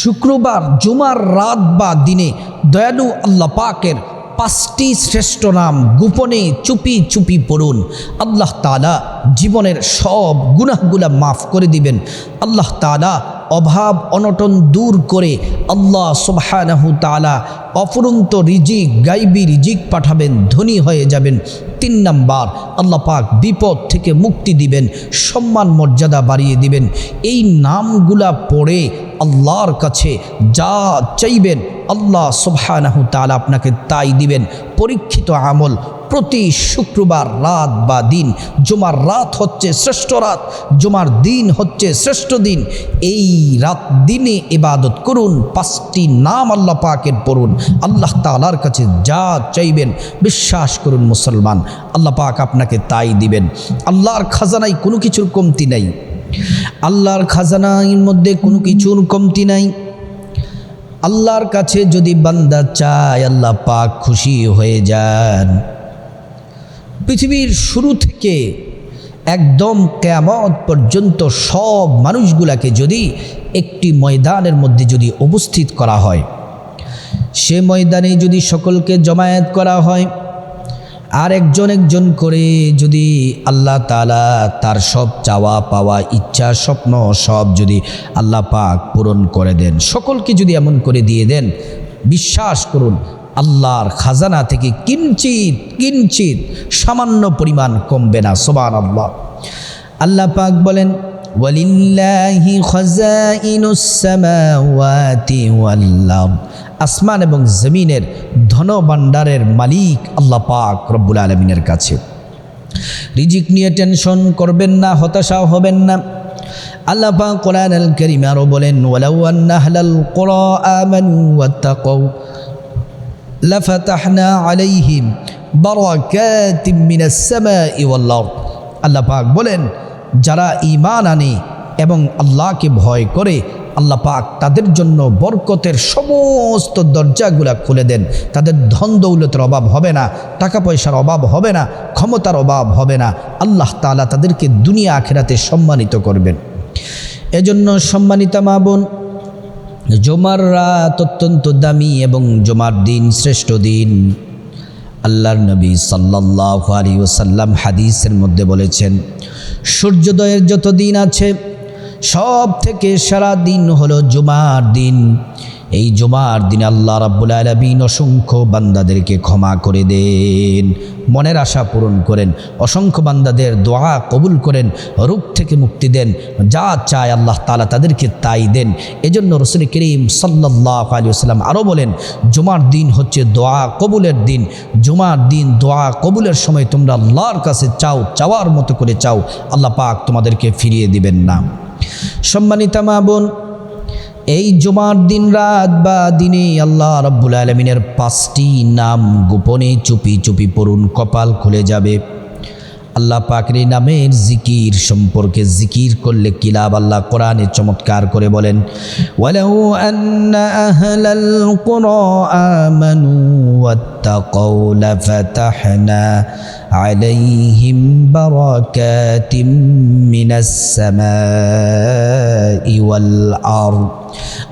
শুক্রবার জুমার রাত বা দিনে দয়ালু আল্লাহ পাকের পাঁচটি শ্রেষ্ঠ নাম গোপনে চুপি চুপি পড়ুন। আল্লাহ তালা জীবনের সব গুনাহগুলা মাফ করে দিবেন। আল্লাহ তালা অভাব অনটন দূর করে আল্লাহ সুবহানাহু তালা অফুরন্ত রিজিক, গাইবি রিজিক পাঠাবেন, ধনী হয়ে যাবেন। তিন নাম্বার, আল্লাহ পাক বিপদ থেকে মুক্তি দিবেন, সম্মান মর্যাদা বাড়িয়ে দিবেন। এই নামগুলা পড়ে আল্লাহর কাছে যা চাইবেন, আল্লাহ সুবহানাহু তাআলা আপনাকে তাই দিবেন। পরীক্ষিত আমল প্রতি শুক্রবার রাত বা দিন, জুমার রাত হচ্ছে শ্রেষ্ঠ রাত, জুমার দিন হচ্ছে শ্রেষ্ঠ দিন। এই রাত দিনে ইবাদত করুন, পাঁচটি নাম আল্লাহ পাকের পড়ুন। আল্লাহ তালার কাছে যা চাইবেন, বিশ্বাস করুন মুসলমান। আল্লাহ পাক আপনাকে তাই দিবেন। আল্লাহর খাজানায় কোনো কিছুর কমতি নাই। আল্লাহর খাজানার মধ্যে কোনো কিছুর কমতি নাই। আল্লাহর কাছে যদি বান্দা চায়, আল্লাহ পাক খুশি হয়ে যান। পৃথিবীর শুরু থেকে একদম কেয়ামত পর্যন্ত সব মানুষগুলাকে যদি একটি ময়দানের মধ্যে যদি উপস্থিত করা হয়, সে ময়দানে যদি সকলকে জমায়েত করা হয় আর একজন একজন করে যদি আল্লাহ তালা তার সব চাওয়া পাওয়া, ইচ্ছা, স্বপ্ন সব যদি আল্লাহ পাক পূরণ করে দেন, সকলকে যদি এমন করে দিয়ে দেন, বিশ্বাস করুন আল্লাহর খাজানা থেকে কিঞ্চিত কিঞ্চিত সামান্য পরিমাণ কমবে না সোবান আল্লাহ আল্লাহ পাক বলেন, ওয়ালিল্লাহি আসমান এবং জমিনের ধন ভাণ্ডারের মালিক আল্লাহ পাক রব্বুল আলমিনের কাছে। রিজিক নিয়ে টেনশন করবেন না হতাশা হবেন না। আল্লাহ পাক কোরআন আল করিম আরও বলেন, ওয়ালাউ আন্না আহলাল কুরা আমানু ওয়াত্তাকাউ। লাফাতাহনা আলাইহিম বলেন, যারা ঈমান আনে এবং আল্লাহকে ভয় করে, আল্লাহ পাক তাদের জন্য বরকতের সমস্ত দরজাগুলা খুলে দেন। তাদের ধন দৌলতের অভাব হবে না, টাকা পয়সার অভাব হবে না, ক্ষমতার অভাব হবে না। আল্লাহ তালা তাদেরকে দুনিয়া আখেরাতে সম্মানিত করবেন। এজন্য সম্মানিতা মা বোন জমার রাত অত্যন্ত দামি এবং জমার দিন শ্রেষ্ঠ দিন। আল্লাহর নবী সাল্লাহ আলী ওসাল্লাম হাদিসের মধ্যে বলেছেন, সূর্যোদয়ের যত দিন আছে সব থেকে সারা দিন হলো জুমার দিন। এই জুমার দিন আল্লাহ রাব্বুল আলমিন অসংখ্য বান্দাদেরকে ক্ষমা করে দেন, মনের আশা পূরণ করেন, অসংখ্য বান্দাদের দোয়া কবুল করেন, রূপ থেকে মুক্তি দেন, যা চায় আল্লাহ তালা তাদেরকে তাই দেন। এজন্য রসুল করিম সাল্লাহ আলী সাল্লাম আরও বলেন, জুমার দিন হচ্ছে দোয়া কবুলের দিন। জুমার দিন দোয়া কবুলের সময় তোমরা আল্লাহর কাছে চাও, চাওয়ার মতো করে চাও, আল্লাহ পাক তোমাদেরকে ফিরিয়ে দিবেন না। সম্মানিতা মা বোন এই জুমার দিন রাত বা দিনে আল্লাহ রব্বুল আলমিনের পাঁচটি নাম গোপনে চুপি চুপি পড়ুন, কপাল খুলে যাবে। আল্লাহ পাকের নামের জিকির সম্পর্কে জিকির করলে কি লাভ? আল্লাহ কোরআনে চমৎকার করে বলেন, ওয়ালাউ আন্না আহলাল কুরা আমানু ওয়াত্তাকাউ লাফাতাহনা আলাইহিম বারাকাতিম মিনাস সামাই ওয়াল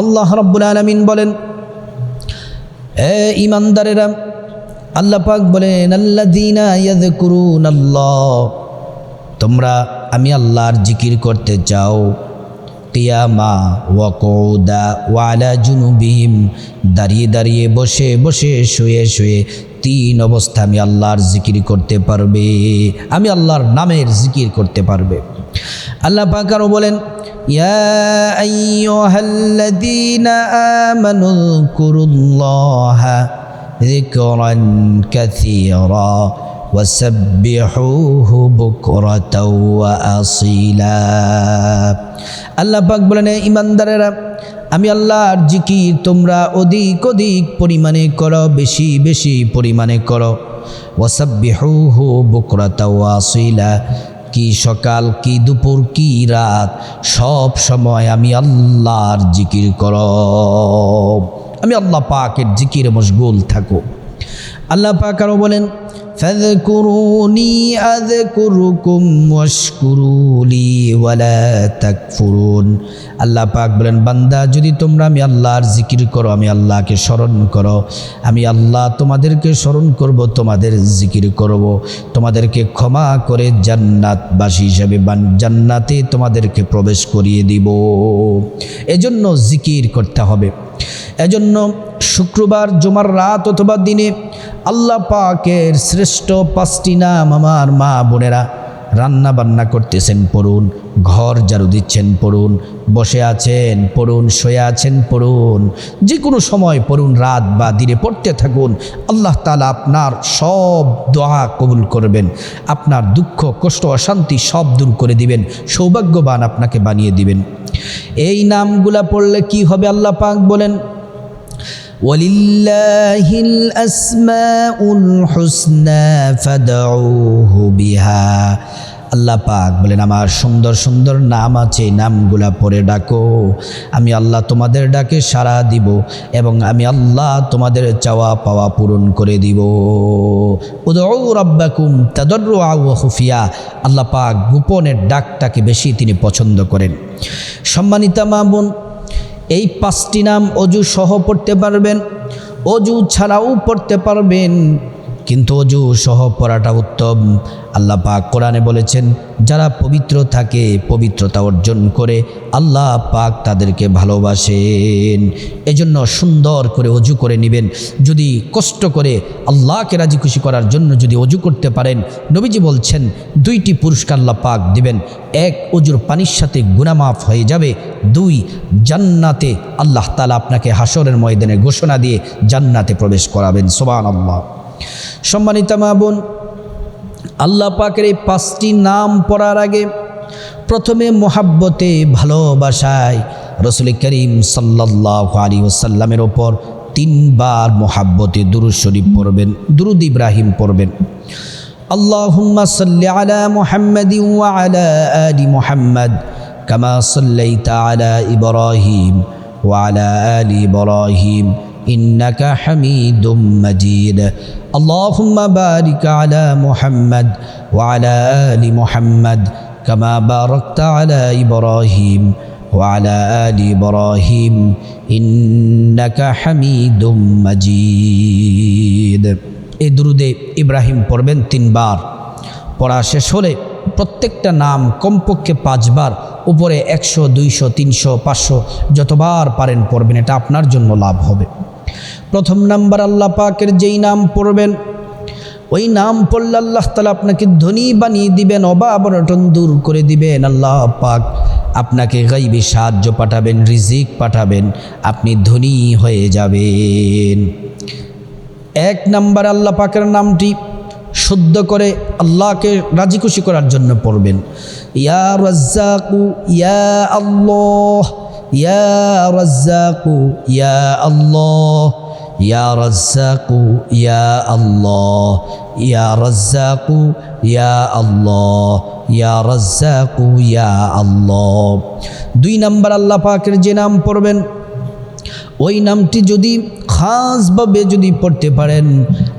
আল্লাহ রাব্বুল আলামিন বলেন, এ ইমানদারেরা আল্লাহ পাক বলেন, আল্লাযীনা ইয়াযকুরুন আল্লাহ তোমরা, আমি আল্লাহর জিকির করতে চাও। কিয়ামা ওয়াকৌদা ওয়ালা জুনুবিহিম। দাঁড়িয়ে দাঁড়িয়ে বসে বসে শুয়ে শুয়ে তিন অবস্থা আমি আল্লাহর জিকির করতে পারবে। আমি আল্লাহর নামের জিকির করতে পারবে। আল্লাহ পাক আরও বলেন, ইয়া আইয়ুহাল্লাযীনা আমানু যকুরুল্লাহা ذكرا كثيرا وسبحوه بكرة وأصيلا আল্লাহ পাক বলেন ইমানদারেরা আমি আল্লাহর জিকির তোমরা অধিক অধিক পরিমাণে করো বেশি বেশি পরিমাণে করো ওয়াসাব্বিহুহু বুকরাতা ওয়াসিলা কি সকাল, কি দুপুর, কি রাত, সব সময় আমি আল্লাহর জিকির কর। আমি আল্লাহ পাকের জিকির মশগুল থাকো। আল্লাহ পাক আরও বলেন فاذكروني أذكركم واشكروا لي ولا تكفرون আল্লাহ পাক বলেন বান্দা যদি তোমরা আমি আল্লাহর জিকির করো আমি আল্লাহকে স্মরণ করো আমি আল্লাহ তোমাদেরকে স্মরণ করব তোমাদের জিকির করব তোমাদেরকে ক্ষমা করে জান্নাতবাসী হিসাবে বান- জান্নাতে তোমাদেরকে প্রবেশ করিয়ে দিব এজন্য জিকির করতে হবে এজন্য শুক্রবার জুমার রাত অথবা দিনে আল্লাহ পাকের শ্রেষ্ঠ পাঁচটি নাম আমার মা বোনেরা রান্না বান্না করতেছেন, পড়ুন, ঘর ঝাড়ু দিচ্ছেন, পড়ুন, বসে আছেন, পড়ুন, শুয়ে আছেন, পড়ুন যে কোনো সময় পড়ুন, রাত বা দিনে পড়তে থাকুন, আল্লাহ তালা আপনার সব দোয়া কবুল করবেন, আপনার দুঃখ, কষ্ট, অশান্তি সব দূর করে দিবেন, সৌভাগ্যবান আপনাকে বানিয়ে দিবেন। এই নামগুলা পড়লে কি হবে আল্লাহ পাক বলেন? ولله الأسماء الحسنى فادعوه بها আল্লাহ পাক বলেন আমার সুন্দর সুন্দর নাম আছে এই নামগুলা পরে ডাকো আমি আল্লাহ তোমাদের ডাকে সাড়া দিব এবং আমি আল্লাহ তোমাদের চাওয়া পাওয়া পূরণ করে দিব উদৌ রব্বাকুম তাদর্র আউ খুফিয়া আল্লাহ পাক গোপনের ডাকটাকে বেশি তিনি পছন্দ করেন সম্মানিতা মা বোন এই পাঁচটি নাম অজু সহ পড়তে পারবেন অজু ছাড়াও পড়তে পারবেন। কিন্তু অজু সহ পড়াটা উত্তম। আল্লাহ পাক কোরআনে বলেছেন, যারা পবিত্র থাকে, পবিত্রতা অর্জন করে আল্লাহ পাক তাদেরকে ভালোবাসেন। এজন্য সুন্দর করে অজু করে নেবেন। যদি কষ্ট করে আল্লাহকে রাজি খুশি করার জন্য যদি অজু করতে পারেন, নবীজি বলছেন, দুইটি পুরস্কার আল্লাহ পাক দিবেন। এক, অজুর পানির সাথে গুণামাফ হয়ে যাবে। দুই, জান্নাতে আল্লাহ তালা আপনাকে হাসরের ময়দানে ঘোষণা দিয়ে জান্নাতে প্রবেশ করাবেন। সোবান আল্লাহ সম্মানিত মা বোন আল্লাহ পাকের এই পাঁচটি নাম পড়ার আগে প্রথমে মোহাব্বতে ভালোবাসায় রসুল করিম সাল্লাহ আলী ওসাল্লামের ওপর তিনবার মোহাব্বতে দুরুদ শরীফ পড়বেন দুরুদ ইব্রাহিম পড়বেন اللهم صل على محمد وعلى آل محمد كما صليت على إبراهيم وعلى آل إبراهيم إنك حميد مجيد اللهم بارك على محمد وعلى آل محمد كما باركت على إبراهيم وعلى آل إبراهيم إنك حميد مجيد এই দুরুদে ইব্রাহিম পড়বেন তিনবার পড়া শেষ হলে প্রত্যেকটা নাম কমপক্ষে পাঁচবার উপরে একশো দুইশো তিনশো পাঁচশো যতবার পারেন পড়বেন এটা আপনার জন্য লাভ হবে প্রথম নাম্বার আল্লাহ পাকের যেই নাম পড়বেন, ওই নাম পড়লে আল্লাহ তালা আপনাকে ধনী বানিয়ে দিবেন, অভাব অনটন দূর করে দিবেন। আল্লাহ পাক আপনাকে গাইবে, সাহায্য পাঠাবেন, রিজিক পাঠাবেন, আপনি ধনী হয়ে যাবেন। এক নাম্বার আল্লাহ পাকের নামটি শুদ্ধ করে আল্লাহকে রাজি খুশি করার জন্য পড়বেন। ইয়া রাজ্জাকু, ইয়া আল্লাহ, ইয়া রাজ্জাকু, ইয়া আল্লাহ। ইয়া রাজ্জাকু, ইয়া আল্লাহ, ইয়া রাজ্জাকু, ইয়া আল্লাহ, ইয়া রাজ্জাকু, ইয়া আল্লাহ। দুই নাম্বার আল্লাহ পাকের যে নাম পড়বেন, ওই নামটি যদি খাসভাবে যদি পড়তে পারেন,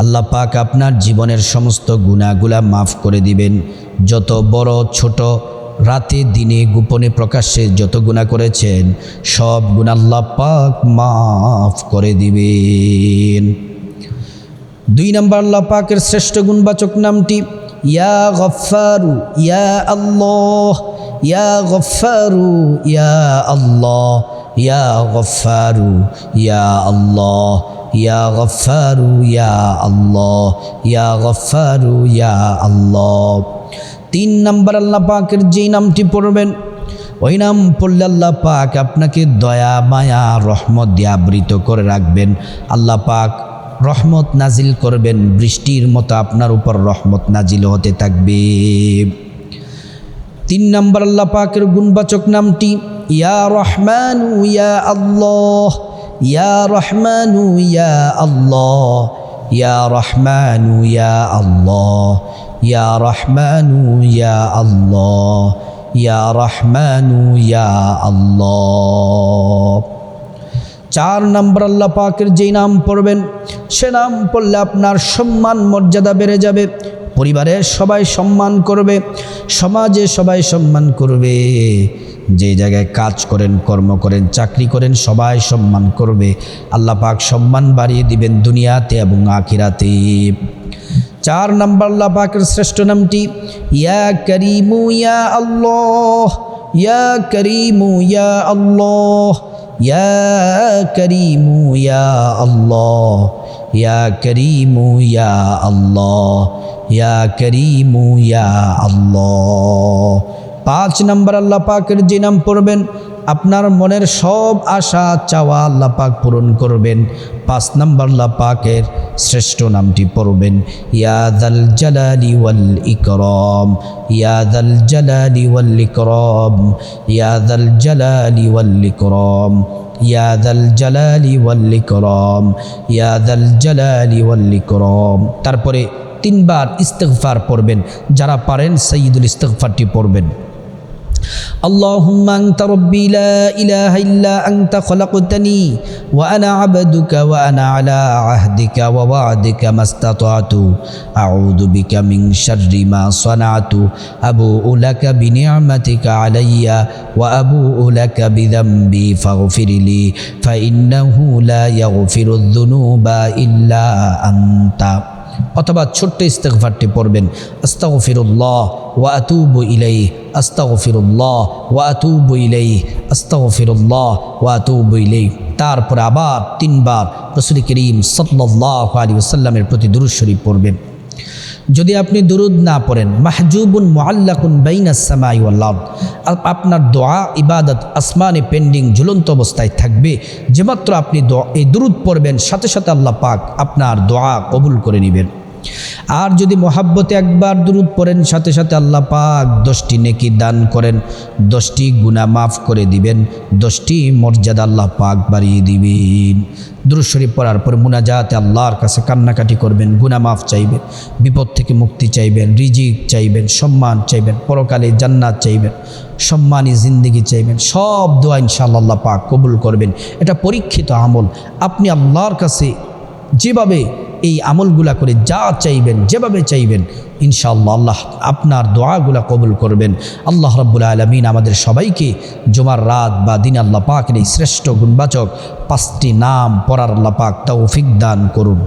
আল্লাহ পাক আপনার জীবনের সমস্ত গুণাগুলা মাফ করে দিবেন। যত বড়, ছোট রাতে দিনে গোপনে প্রকাশ্যে যত গুণা করেছেন, সব গুণ পাক মাফ করে দিবেন। দুই নম্বর আল্লাহ পাকের শ্রেষ্ঠ গুণবাচক নামটি, ইয়া গফারু ইয়া আল্লাহ, ইয়া গফারু ইয়া আল্লাহ, ইয়া গফারু ইয়া আল্লাহ, ইয়া গফারু ইয়া আল্লাহ, ইয়া গফারু ইয়া আল্লাহ। তিন নম্বর আল্লাহ পাকের যেই নামটি পড়বেন, ওই নাম পড়লে আল্লাহ পাক আপনাকে দয়া, মায়া, রহমত দিয়ে আবৃত করে রাখবেন। আল্লাহ পাক রহমত নাজিল করবেন, বৃষ্টির মতো আপনার উপর রহমত নাজিল হতে থাকবে। তিন নম্বর আল্লাহ পাকের গুণবাচক নামটি, ইয়া রহমান ইয়া আল্লাহ, ইয়া রহমান ইয়া আল্লাহ, ইয়া রহমান ইয়া আল্লাহ। ইয়া রহমানু ইয়া আল্লাহ ইয়া রহমানু ইয়া আল্লাহ চার নম্বর আল্লাহ পাকের যেই নাম পড়বেন, সে নাম পড়লে আপনার সম্মান, মর্যাদা বেড়ে যাবে। পরিবারের সবাই সম্মান করবে, সমাজে সবাই সম্মান করবে। যে জায়গায় কাজ করেন, কর্ম করেন, চাকরি করেন, সবাই সম্মান করবে। আল্লাহ পাক সম্মান বাড়িয়ে দিবেন দুনিয়াতে এবং আখিরাতে। চার নম্বর পাকের শ্রেষ্ঠ নামটি, ইয়া করিমু ইয়া আল্লাহ, ইয়া করিমু ইয়া আল্লাহ, ইয়া করিমু ইয়া আল্লাহ, ইয়া করিমু ইয়া আল্লাহ, ইয়া করিমু ইয়া আল্লাহ। পাঁচ নম্বর আল্লাহ পাকের যে নাম পড়বেন আপনার মনের সব আশা, চাওয়া আল্লাহ পূরণ করবেন। পাঁচ নম্বর আল্লাহ পাকের শ্রেষ্ঠ নামটি পড়বেন ইয়াদাল জালালি ওয়াল ইকরম ইয়াদাল জালালি ওয়াল ইকরম ইয়াদাল জালালি ওয়াল ইকরম ইয়াদাল জালালি ওয়াল ইকরম ইয়াদাল জালালি ওয়াল ইকরম। তারপরে তিনবার ইস্তেগফার পড়বেন, যারা পারেন সঈদুল ইস্তেগফারটি পড়বেন। اللهم أنت ربي لا إله إلا أنت خلقتني وأنا عبدك وأنا على عهدك ووعدك ما استطعت أعوذ بك من شر ما صنعت أبوء لك بنعمتك علي وأبوء لك بذنبي فاغفر لي فإنه لا يغفر الذنوب إلا أنت অথবা ছোট্ট ইস্তেগফারটি পড়বেন আস্তাগফিরুল্লাহ ওয়া আতুবু ইলাইহি আস্তাগফিরুল্লাহ ওয়া আতুবু ইলাইহি, আস্তাগফিরুল্লাহ ওয়া আতুবু ইলাইহি। তারপর আবার তিনবার রসুল করিম সাল্লাল্লাহু আলাইহি ওয়াসাল্লামের প্রতি দুরূদ শরীফ পড়বেন। যদি আপনি দুরুদ না পড়েন, মাহজুবুন মুআল্লাকুন বাইনাস সামাই ওয়াল আরদ। আপনার দোয়া, ইবাদত আসমানে পেন্ডিং ঝুলন্ত অবস্থায় থাকবে। যেমাত্র আপনি এই দুরুদ পড়বেন, সাথে সাথে আল্লাহ পাক আপনার দোয়া কবুল করে নেবেন। আর যদি মহাব্বতে একবার দুরুদ পড়েন, সাথে সাথে আল্লাহ পাক দশটি নেকি দান করেন, দশটি গুণা মাফ করে দিবেন, দশটি মর্যাদা আল্লাহ পাক বাড়িয়ে দিবেন। দুরুদ শরীফ পড়ার পর মুনাজাতে আল্লাহর কাছে কান্নাকাটি করবেন গুণা মাফ চাইবেন, বিপদ থেকে মুক্তি চাইবেন, রিজিক চাইবেন, সম্মান চাইবেন, পরকালে জান্নাত চাইবেন, সম্মানী জিন্দিগি চাইবেন, সব দোয়া ইনশাআল্লাহ আল্লাহ পাক কবুল করবেন। এটা পরীক্ষিত আমল। আপনি আল্লাহর কাছে যেভাবে এই আমলগুলা করে যা চাইবেন, যেভাবে চাইবেন, ইনশাআল্লাহ আল্লাহ আপনার দোয়াগুলা কবুল করবেন। আল্লাহ রব্বুল আলমিন আমাদের সবাইকে জুমার রাত বা দিন আল্লাহ এই শ্রেষ্ঠ গুণবাচক পাঁচটি নাম পড়ার আল্লাহ পাক তৌফিক দান করুন।